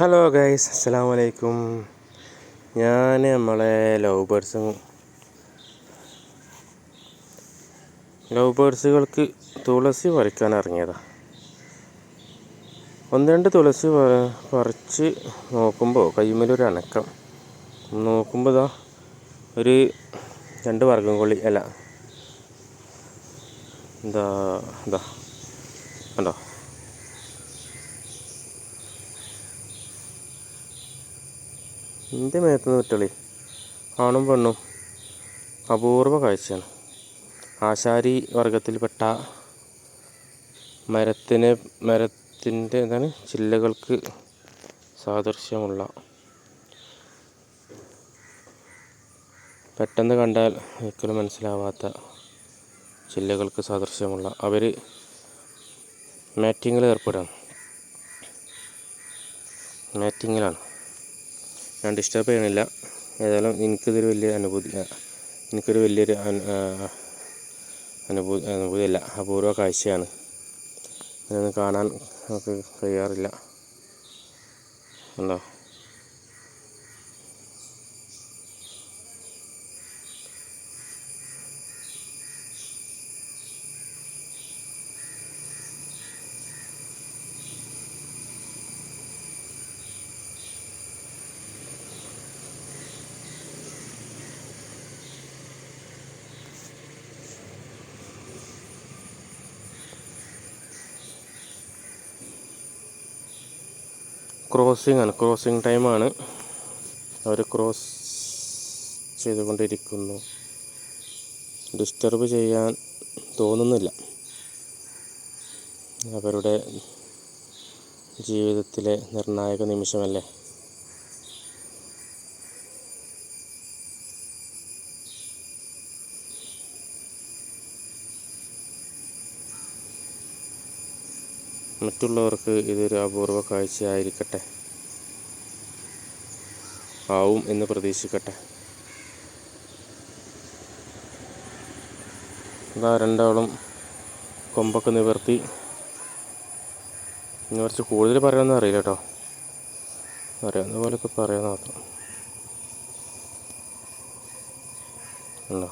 Hello guys അസ്സലാം വലൈക്കും ഞാൻ നമ്മളെ ലവ് ബേഡ്സ് ലവ് ബേർഡ്സുകൾക്ക് തുളസി പറിക്കാൻ ഇറങ്ങിയതാ. ഒന്ന് രണ്ട് തുളസി പറിച്ച് നോക്കുമ്പോൾ കയ്യുമ്മലൊരു അനക്കം. നോക്കുമ്പോൾ ഇതാ ഒരു രണ്ട് വർഗം കൊള്ളി അല്ല. എന്താ എന്താ കണ്ടോ? എന്റെ മേത്ത് നിന്ന് വിട്ടളി ആണും പെണ്ണും അപൂർവ കാഴ്ചയാണ്. ആശാരി വർഗത്തിൽപ്പെട്ട മരത്തിന് മരത്തിന്റെ എന്താണ് ചില്ലകൾക്ക് സാദൃശ്യമുള്ള. പെട്ടെന്ന് കണ്ടാൽ ഒരിക്കലും മനസ്സിലാവാത്ത ചില്ലകൾക്ക് സാദൃശ്യമുള്ള. അവർ മാറ്റിങ്ങിൽ ഏർപ്പെടാണ് മാറ്റിങ്ങിലാണ്. ഞാൻ ഡിസ്റ്റർബ് ചെയ്യണില്ല. ഏതായാലും എനിക്കിതൊരു വലിയ അനുഭൂതി എനിക്കൊരു വലിയൊരു അനുഭൂതി അനുഭൂതിയല്ല അപൂർവ കാഴ്ചയാണ്. ഇതൊന്നും കാണാൻ നമുക്ക് കഴിയാറില്ല. ഉണ്ടോ? ക്രോസിംഗ് ആണ്. ക്രോസിംഗ് ടൈമാണ് അവർ ക്രോസ് ചെയ്തുകൊണ്ടിരിക്കുന്നു. ഡിസ്റ്റർബ് ചെയ്യാൻ തോന്നുന്നില്ല. അവരുടെ ജീവിതത്തിലെ നിർണായക നിമിഷമല്ലേ? മറ്റുള്ളവർക്ക് ഇതൊരു അപൂർവ കാഴ്ചയായിരിക്കട്ടെ. ആവും എന്ന് പ്രതീക്ഷിക്കട്ടെ. അതാ രണ്ടാളും കൊമ്പൊക്കെ നിവർത്തി. ഇനി കുറച്ച് കൂടുതൽ പറയാമെന്ന് അറിയില്ല കേട്ടോ അറിയാവുന്ന പോലെയൊക്കെ പറയാൻ മാത്രം. ഉണ്ടോ?